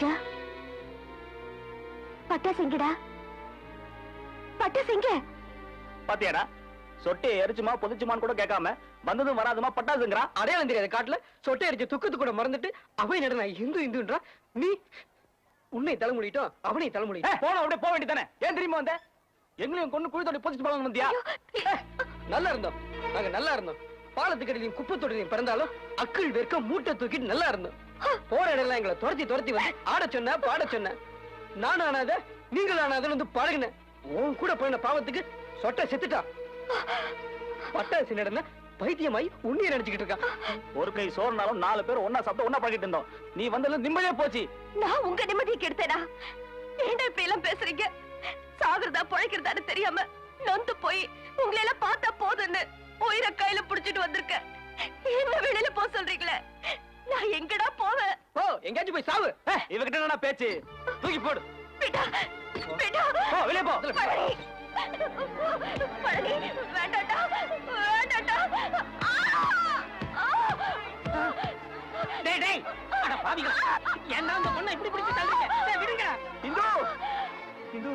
ராஜா பட்டாசு எங்கடா? பட்டாசு எங்க? பாத்தியாடா சொட்டையை எரிச்சுமா புதைச்சுமான்னு கூட கேட்காம வந்ததும் வராதுமா பட்டாசுங்கிறான் அடையாளம் தெரியாத காட்டுல. சொட்டை அடிச்சு துக்கத்து கூட மறந்துட்டு அவன் நட நான் இந்து இந்துன்றா? நீ உன்னை தலைமுடிட்டோம் அவனை ஏய், போன அப்படியே போக வேண்டியதானே ஏன் திரும்பி வந்த? எங்களையும் கொண்டு குழி தோண்டி புதைச்சு போகணும் வந்தியா நல்லா இருந்தோம். நாங்க நல்லா இருந்தோம். பாலத்துக்கடியிலையும் குப்பை தொட்டிலையும் பிறந்தாலும் அக்கள் வெறுக்க மூட்டை தூக்கிட்டு நல்லா இருந்தோம். போற இடம்லாம் எங்களை துரத்தி துரத்தி வந்து ஆட சொன்ன பாட சொன்ன. நானும் ஆனாத நீங்களும் ஆனாதுன்னு வந்து பழகினேன். உன் கூட போன பாவத்துக்கு சொட்டை செத்துட்டா. பட்டாசு நடந்த பைத்தியமாய் உன்னைய நினைச்சுக்கிட்டு இருக்கான். ஒரு கை சோறுனாலும் நாலு பேர் ஒன்னா சாப்பிட்டு ஒன்னா பழகிட்டு இருந்தோம். நீ வந்ததுல நிம்மதியா போச்சு. நான் உங்க நிம்மதியை கெடுத்தேனா? ஏன்டா இப்ப எல்லாம் பேசுறீங்க? சாகுறதா பழைக்கிறதான்னு தெரியாம நொந்து போய் உங்களை எல்லாம் பார்த்தா போதுன்னு உயிரை கையில புடிச்சிட்டு வந்திருக்கேன் என்ன வெளியில போக சொல்றீங்களே? நான் எங்கடா போவேன்? ஓ எங்கேயாச்சும் போய் சாவு. இவகிட்ட என்ன பேச்சு? தூக்கி போடு. விடா விடா. போ வெளியே போ. பழனி பழனி வேண்டாடா வேண்டாடா ஆ! ஆ! டேய் டேய் அட பாவிகள். என்ன அந்த பொண்ணை இப்படி பிடிச்சு தள்ளுறீங்க டேய், விடுங்க இந்து. இந்து.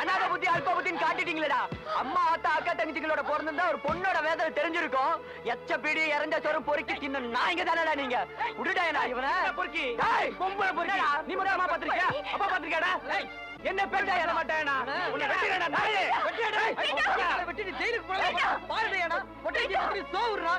அனாத புத்தி அல்ப புத்தின்னு காட்டிட்டீங்களேடா அம்மா ஆத்தா அக்கா தங்கச்சிகளோட பிறந்திருந்தா ஒரு பொண்ணோட வேதனை தெரிஞ்சிருக்கும் எச்ச பீடி இறந்த சோறு பொறுக்கி தின்ன நாய்ங்க தானடா நீங்க விடுடா என்ன இவனை பொறுக்கி பொம்பளை பொறுக்கி நீ மட்டும் அம்மா பாத்திருக்கியா அப்பா பாத்திருக்கியாடா என்ன பேச்சா எழ மாட்டேனா உன்னை வெட்டிடா நாயே வெட்டிடா விட்டுட்டு ஜெயிலுக்கு போலாம் பாருடா பொட்டாசி அப்படி சோவுறா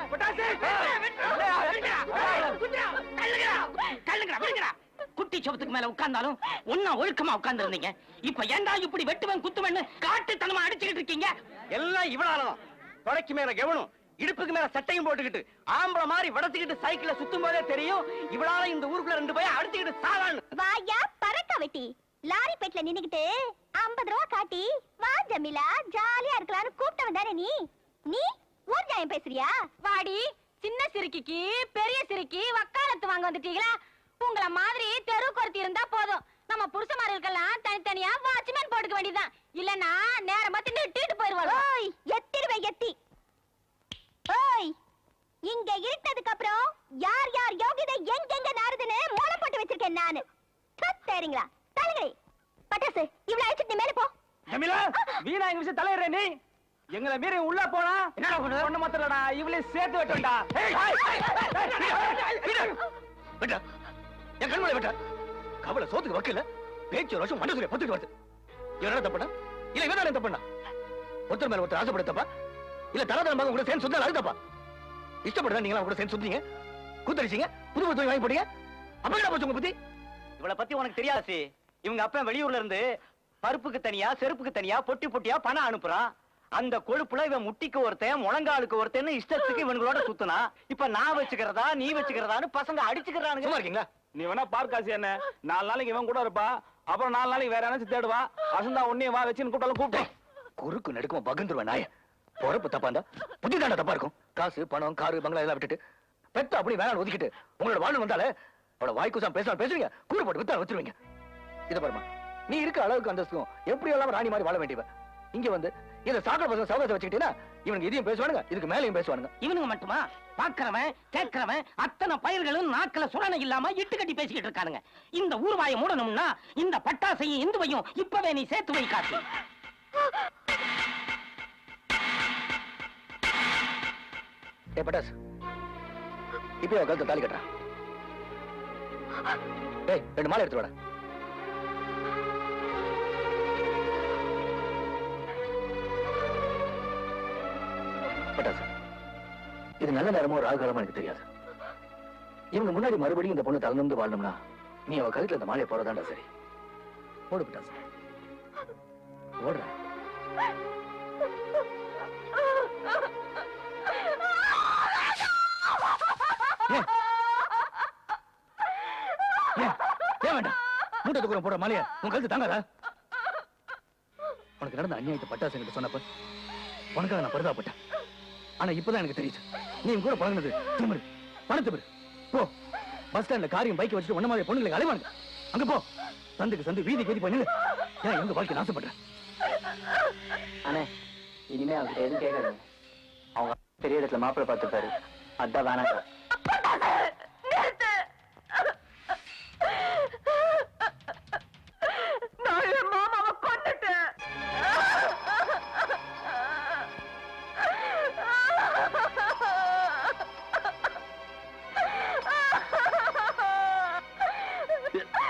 குட்டி சோபத்துக்கு மேல உட்கார்ந்தாலும் ஒன்னா ஒழுக்கமா உட்கார்ந்து இருந்தீங்க இப்ப ஏன்டா இப்படி வெட்டுவன் குத்துவன்னு காட்டுத்தனமா அடிச்சுக்கிட்டு இருக்கீங்க? எல்லாம் இவனாலதான் தொடைக்கு மேல கவனம் இடுப்புக்கு மேல சட்டையும் போட்டுக்கிட்டு ஆம்பளை மாதிரி வடத்துக்கிட்டு சைக்கிள்ல சுத்தும் போதே தெரியும் இவளால இந்த ஊருக்குள்ள ரெண்டு பையன் அடிச்சுக்கிட்டு சாகான்னு வாயா பறக்க வெட்டி. லாரி பெட்ல நின்னுகிட்டு ஐம்பது ரூபா காட்டி வா ஜமிலா ஜாலியா இருக்கலாம்னு கூப்பிட்டவன் தானே நீ? நீ ஊர் ஜாயம் பேசுறியா? வாடி சின்ன சிறுக்கிக்கு பெரிய சிறுக்கி வக்காலத்து வாங்க வந்துட்டீங்களா? உங்கள மாதிரி தெரு கொருத்தி இருந்தா போதும் நம்ம புருஷமார்களுக்கெல்லாம் தனித்தனியா வாட்ச்மேன் போட்டுக்க வேண்டியதுதான் இல்லனா நேரமா தின்னுட்டு போயிருவாங்க ஓய் எத்திடுவே எத்தி ஓய் இங்க இருட்டதுக்கு அப்புறம் யார் யார் யோகிதை எங்கெங்க நாறுதுன்னு மூளை போட்டு வச்சிருக்கேன் நானு சரிங்களா தலைங்களே பட்டாசு இவ்வளவு அழைச்சிட்டு நீ மேல போ ஜமீலா வீணா எங்க விஷயம் தலையிடுற நீ எங்களை மீறி உள்ள போனா என்னடா பண்ணு ஒண்ணு மாத்திரடா இவளே சேர்த்து வெட்டா விட்டா என் கண்மலை விட்டா கவலை சோத்துக்கு வக்கல பேச்சு வருஷம் மண்டசுரிய பொத்துட்டு வருது. இவன் என்ன தப்புனா இல்ல இவன் தானே தப்புனா ஒருத்தர் மேல ஒருத்தர் ஆசைப்பட தப்பா இல்ல தரதரம் பார்க்க கூட சேர்ந்து சுத்தா அது தப்பா இஷ்டப்படுறா நீங்களா கூட சேர்ந்து சுத்தீங்க கூத்தடிச்சீங்க? புது புது வாங்கி போட்டீங்க? அப்ப என்ன போச்சு உங்க புத்தி? இவளை பத்தி உனக்கு தெரியாது இவங்க அப்பா வெளியூர்ல இருந்து பருப்புக்கு தனியா செருப்புக்கு தனியா பொட்டி பொட்டியா பணம் அனுப்புறான். அந்த கொழுப்புல இவன் முட்டிக்கு ஒருத்தன் முழங்காலுக்கு ஒருத்தன் இஷ்டத்துக்கு இவங்களோட சுத்தினா இப்ப நான் வச்சுக்கிறதா நீ வச்சுக்கிறதான்னு பசங்க அடிச்சுக்கிறானுங்க. இருக்கீங்களா? நீ வேணா பார்க்காசி என்ன நாலு நாளைக்கு இவன் கூட இருப்பா. அப்புறம் நாலு நாளைக்கு வேற யாராச்சும் தேடுவா. அசந்தா உன்னைய வா வச்சுன்னு கூப்பிட்டாலும் கூப்பிட்டேன் குறுக்கு நடுக்கும் பகந்துருவேன் நாய. பொறப்பு தப்பா இருந்தா புத்தி தாண்டா தப்பா இருக்கும். காசு பணம் காரு பங்களா எல்லாம் விட்டுட்டு பெத்த அப்படி வேணாம் ஒதுக்கிட்டு உங்களோட வாழ்வு வந்தாலே அவளோட வாய்க்குசாம் பேசலாம் பேசுவீங்க. கூறு போட்டு வித்தா வச்சிருவீங்க. இத பாருமா நீ இருக்க அளவுக்கு அந்தஸ்தும் எப்படி எல்லாம் ராணி மாதிரி வாழ வேண்டியவ. இங்க வந்து இத சாக்கடை பசங்க சவகாசம் வச்சுக்கிட்டீங்கன்னா இவனுக்கு இதையும் பேசுவானுங்க இதுக்கு மேலையும் பேசுவானுங்க. இவனுங்க மட்டுமா? பாக்குறவன் கேட்கிறவன் அத்தனை பயல்களும் நாக்குல சுரணை இல்லாம இட்டு கட்டி பேசிக்கிட்டு இருக்கானுங்க. இந்த ஊர்வாயை மூடணும்னா இந்த பட்டாசையும் இந்துவையும் இப்பவே நீ சேர்த்து வை காசு. ஏ பட்டாஸ் இப்போ கழுத்து தாலி கட்டுறான் ரெண்டு மாலை எடுத்து வாடா. பட்டாஸ் இது நல்ல நேரமோ ராகுகாலமோ எனக்கு தெரியாது இவங்க முன்னாடி மறுபடியும் இந்த பொண்ணு தளர்ந்து வாழணும்னா நீ அவ கழுத்துல இந்த மாலையை போறதாண்டா சரி. ஓடு சார். ஓடுற. மூட்டை தூக்குறம் போடுற மாலையா உன் கழுத்து தாங்காதா? உனக்கு நடந்த அநியாயத்தை பட்டாசு கிட்ட சொன்னப்ப உனக்காக நான் பரிதாபப்பட்டேன். ஆனா இப்பதான் எனக்கு தெரியுது. நீ கூட பழகினது திமிரு. பணத்து போ. பஸ் ஸ்டாண்ட்ல காரியம் பைக் வச்சுட்டு ஒன்ன மாதிரி பொண்ணுங்களுக்கு அலைவாங்க அங்க போ. சந்துக்கு சந்து வீதி வீதி பண்ணு ஏன் எங்க வாழ்க்கை நாசப்படுறேன் அண்ணே இனிமே அவங்க எதுவும் கேட்கறது அவங்க பெரிய இடத்துல மாப்பிள்ளை பார்த்துப்பாரு. அதான்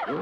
Hey!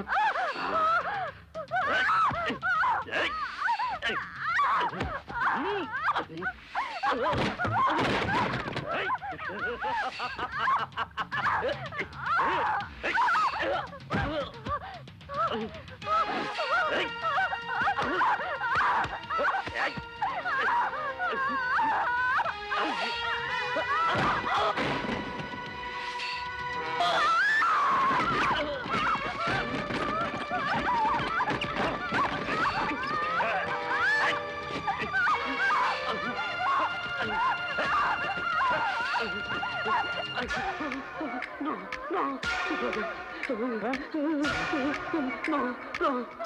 ஏய்,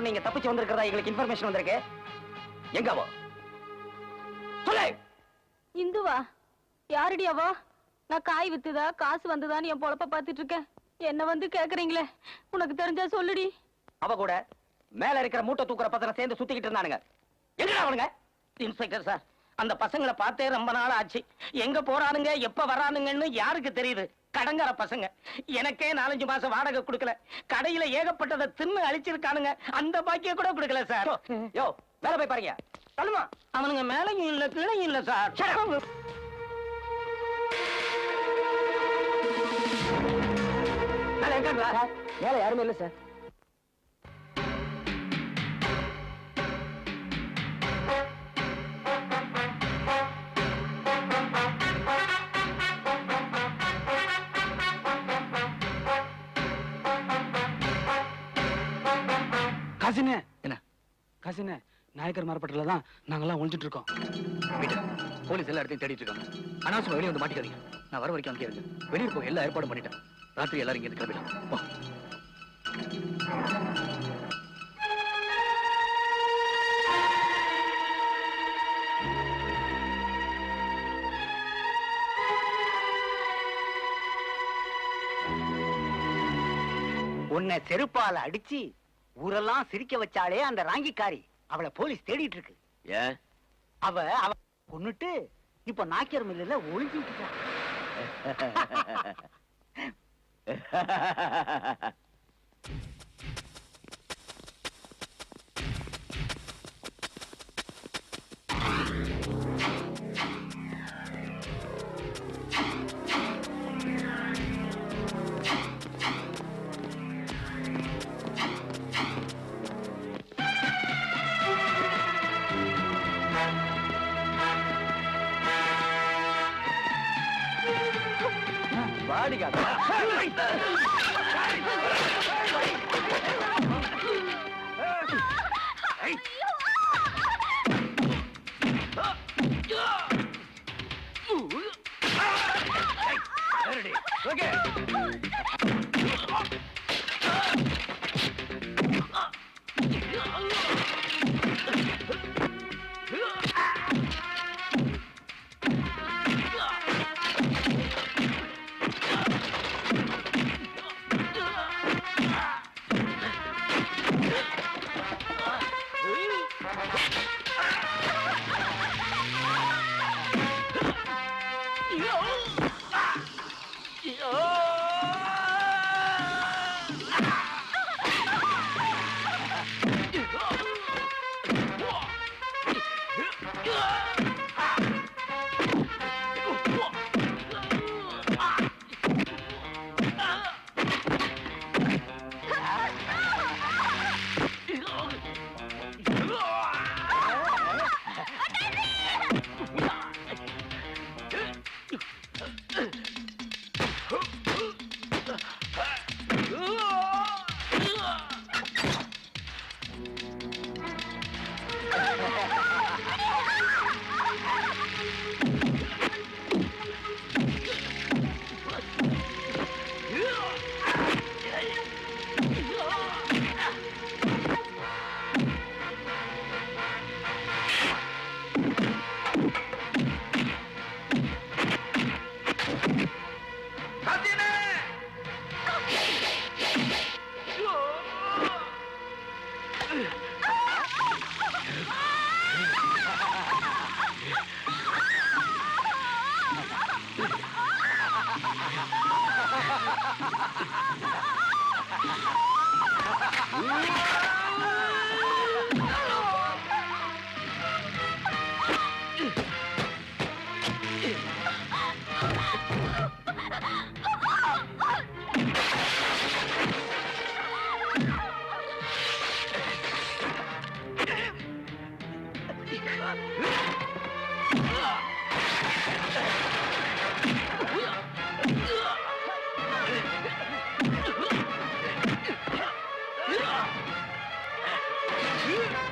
பொண்ணு இங்க தப்பிச்சு வந்திருக்கிறதா எங்களுக்கு இன்ஃபர்மேஷன் வந்திருக்கு? எங்க அவ சொல்லு! இந்துவா யாருடி அவ? நான் காய் வித்துதா காசு வந்ததான்னு என் பொழப்ப பாத்துட்டு இருக்கேன். என்ன வந்து கேக்குறீங்களே? உனக்கு தெரிஞ்சா சொல்லுடி. அவ கூட மேல இருக்கிற மூட்டை தூக்குற பசங்க சேர்ந்து சுத்திக்கிட்டு இருந்தானுங்க. எங்கடா அவனுங்க? இன்ஸ்பெக்டர் சார் அந்த பசங்களை பார்த்தே ரொம்ப நாள் ஆச்சு. எங்க போறானுங்க எப்ப வரானுங்கன்னு யாருக்கு தெரியுது? கடங்கார பசங்க. எனக்கே நாலஞ்சு மாசம் வாடகை கொடுக்கல. கடையில ஏகப்பட்டதை தின்னு அழிச்சிருக்கானுங்க. அந்த பாக்கிய கூட கொடுக்கல சார். யோ மேல போய் பாருங்க. தள்ளுமா. அவனுங்க மேலையும் இல்ல கீழையும் இல்ல சார் மேல யாருமே இல்ல சார். காசினே நாயக்கர் மார்பட்டில தான் நாங்கெல்லாம் ஒளிஞ்சிட்டு இருக்கோம். வீட்டு போலீஸ் எல்லா இடத்தையும் தேடிட்டு இருக்காங்க. அனாவசியமா வெளியே வந்து மாட்டிக்காதீங்க. நான் வர வரைக்கும் அங்கே இருக்கு வெளியே போக எல்லா ஏற்பாடும் பண்ணிட்டேன். ராத்திரி எல்லாரும் இங்கே இருந்து கிளம்பிடலாம் உன்னை செருப்பால அடிச்சு ஊரெல்லாம் சிரிக்க வச்சாலே அந்த ராங்கிக்காரி. அவளை போலீஸ் தேடிட்டு இருக்கு ஏன்? அவ அவ கொன்னுட்டு இப்ப நாக்கியர் மில்லுல ஒளிஞ்சு விட்டுட்டா. Ha ha ha ha ha ha. தாடிக்காத ஓகே 아! 아! போ-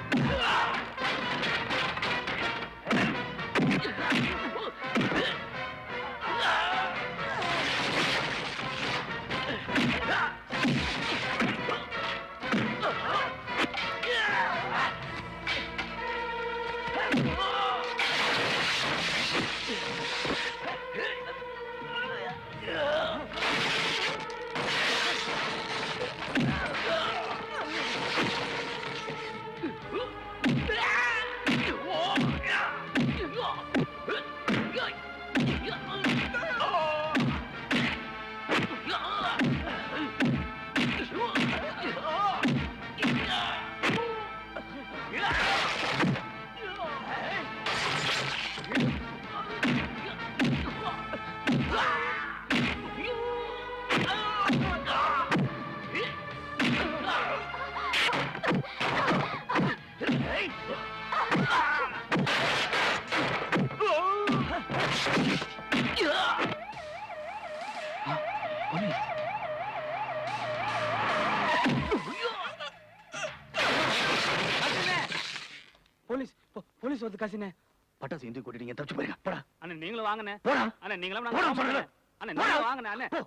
போலீஸ் வந்து காசினே பட்டாசு இந்து கூட்டிட்டு தப்பிச்சு போயிருங்க. போடா. அண்ணே நீங்களும் வாங்கண்ணே. போடா. அண்ணே நீங்களும் போடா, நாங்க சொல்லல. அண்ணே நீங்களும் வாங்கண்ணே அண்ணே. போ.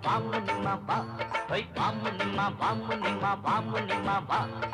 பாம்பு நிம்மா பாம்பு நிம்மா பா. பாம்பு நிம்மா பாம்பு நிம்மா பாம்பு நிம்மா பா.